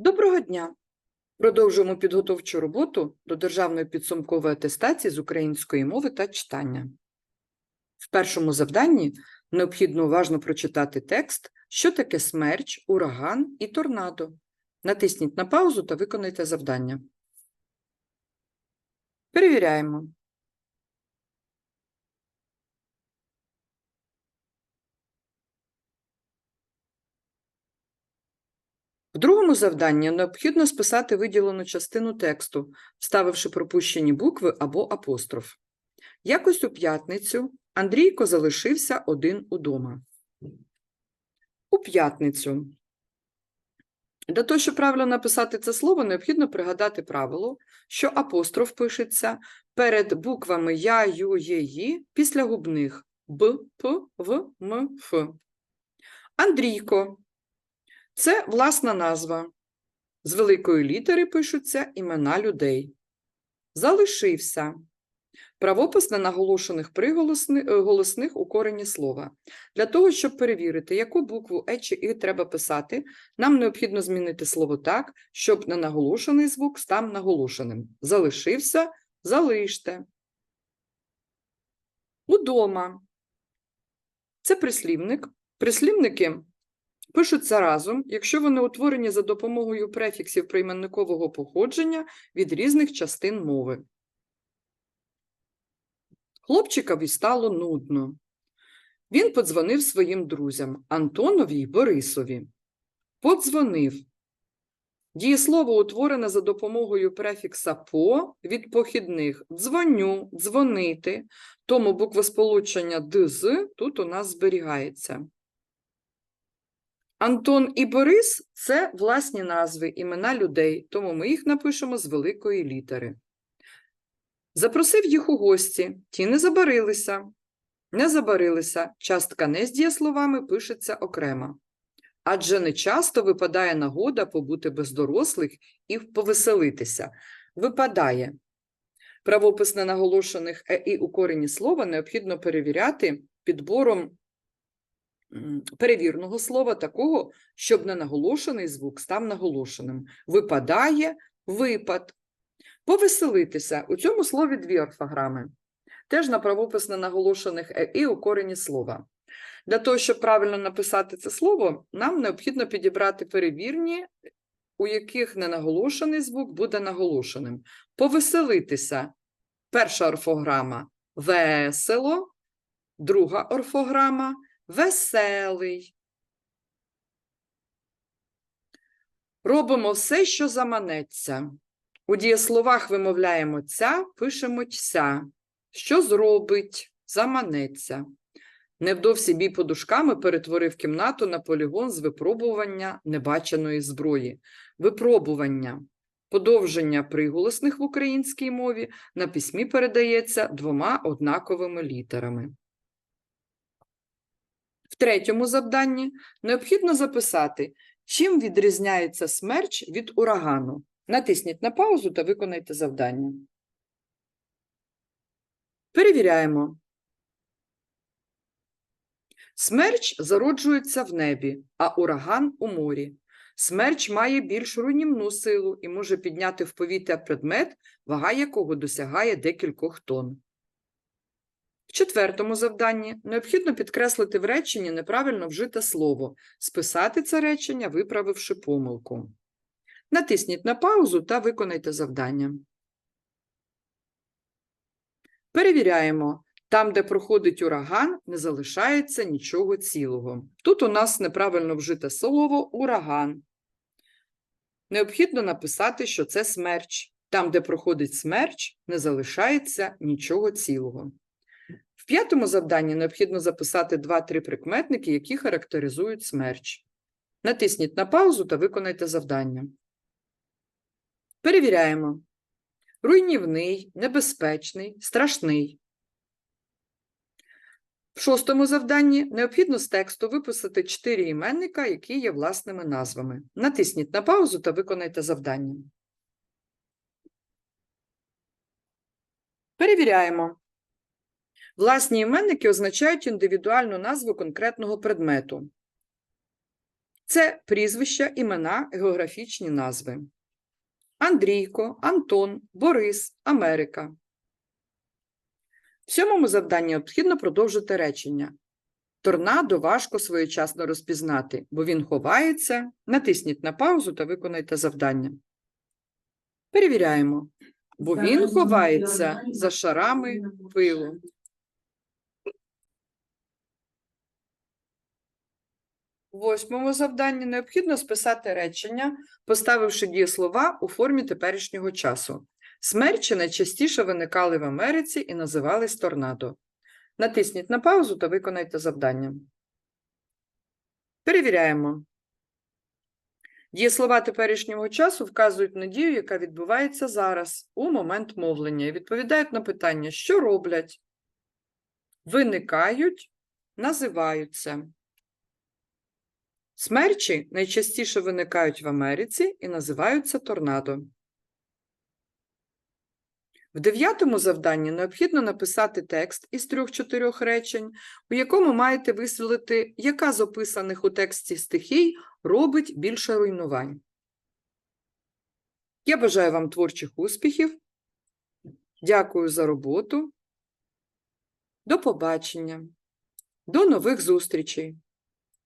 Доброго дня! Продовжуємо підготовчу роботу до державної підсумкової атестації з української мови та читання. В першому завданні необхідно уважно прочитати текст, що таке смерч, ураган і торнадо. Натисніть на паузу та виконайте завдання. Перевіряємо. В другому завданні необхідно списати виділену частину тексту, вставивши пропущені букви або апостроф. Якось у п'ятницю Андрійко залишився один удома. У п'ятницю. Для того, щоб правильно написати це слово, необхідно пригадати правило, що апостроф пишеться перед буквами Я, Ю, Є, Ї після губних Б, П, В, М, Ф. Андрійко. Це власна назва. З великої літери пишуться імена людей. Залишився. Правопис ненаголошених приголосни- е, голосних у корені слова. Для того, щоб перевірити, яку букву Е чи І треба писати, нам необхідно змінити слово так, щоб ненаголошений звук став наголошеним. Залишився, залиште. Удома. Це прислівник. Прислівники пишуться разом, якщо вони утворені за допомогою префіксів прийменникового походження від різних частин мови. Хлопчикові стало нудно. Він подзвонив своїм друзям Антонові й Борисові. Подзвонив. Дієслово утворене за допомогою префікса по від похідних дзвоню, дзвонити, тому буквосполучення дз тут у нас зберігається. Антон і Борис це власні назви, імена людей, тому ми їх напишемо з великої літери. Запросив їх у гості, ті не забарилися. Не забарилися, частка не з дієсловами пишеться окремо. Адже не часто випадає нагода побути без дорослих і повеселитися. Випадає. Правопис ненаголошених е і у корені слова необхідно перевіряти підбором перевірного слова такого, щоб ненаголошений звук став наголошеним. Випадає, випад. Повеселитися. У цьому слові дві орфограми. Теж на правопис ненаголошених е і у корені слова. Для того, щоб правильно написати це слово, нам необхідно підібрати перевірні, у яких ненаголошений звук буде наголошеним. Повеселитися. Перша орфограма весело, друга орфограма веселий. Робимо все, що заманеться. У дієсловах вимовляємо ця, пишемо ця. Що зробить? Заманеться. Невдовзі бій подушками перетворив кімнату на полігон з випробування небаченої зброї. Випробування. Подовження приголосних в українській мові на письмі передається двома однаковими літерами. Третьому завданні необхідно записати, чим відрізняється смерч від урагану. Натисніть на паузу та виконайте завдання. Перевіряємо. Смерч зароджується в небі, а ураган у морі. Смерч має більш руйнівну силу і може підняти в повітря предмет, вага якого досягає декількох тонн. В четвертому завданні необхідно підкреслити в реченні неправильно вжите слово, списати це речення, виправивши помилку. Натисніть на паузу та виконайте завдання. Перевіряємо. Там, де проходить ураган, не залишається нічого цілого. Тут у нас неправильно вжите слово ураган. Необхідно написати, що це смерч. Там, де проходить смерч, не залишається нічого цілого. В п'ятому завданні необхідно записати 2-3 прикметники, які характеризують смерч. Натисніть на паузу та виконайте завдання. Перевіряємо. Руйнівний, небезпечний, страшний. В шостому завданні необхідно з тексту виписати чотири іменника, які є власними назвами. Натисніть на паузу та виконайте завдання. Перевіряємо. Власні іменники означають індивідуальну назву конкретного предмету. Це прізвища, імена, географічні назви. Андрійко, Антон, Борис, Америка. В сьомому завданні необхідно продовжити речення. Торнадо важко своєчасно розпізнати, бо він ховається. Натисніть на паузу та виконайте завдання. Перевіряємо, бо він ховається за шарами пилу. У восьмому завданні необхідно списати речення, поставивши дієслова у формі теперішнього часу. Смерчі найчастіше виникали в Америці і називались торнадо. Натисніть на паузу та виконайте завдання. Перевіряємо. Дієслова теперішнього часу вказують на дію, яка відбувається зараз, у момент мовлення, і відповідають на питання, що роблять, виникають, називаються. Смерчі найчастіше виникають в Америці і називаються торнадо. В дев'ятому завданні необхідно написати текст із трьох-чотирьох речень, у якому маєте висвітлити, яка з описаних у тексті стихій робить більше руйнувань. Я бажаю вам творчих успіхів. Дякую за роботу. До побачення. До нових зустрічей!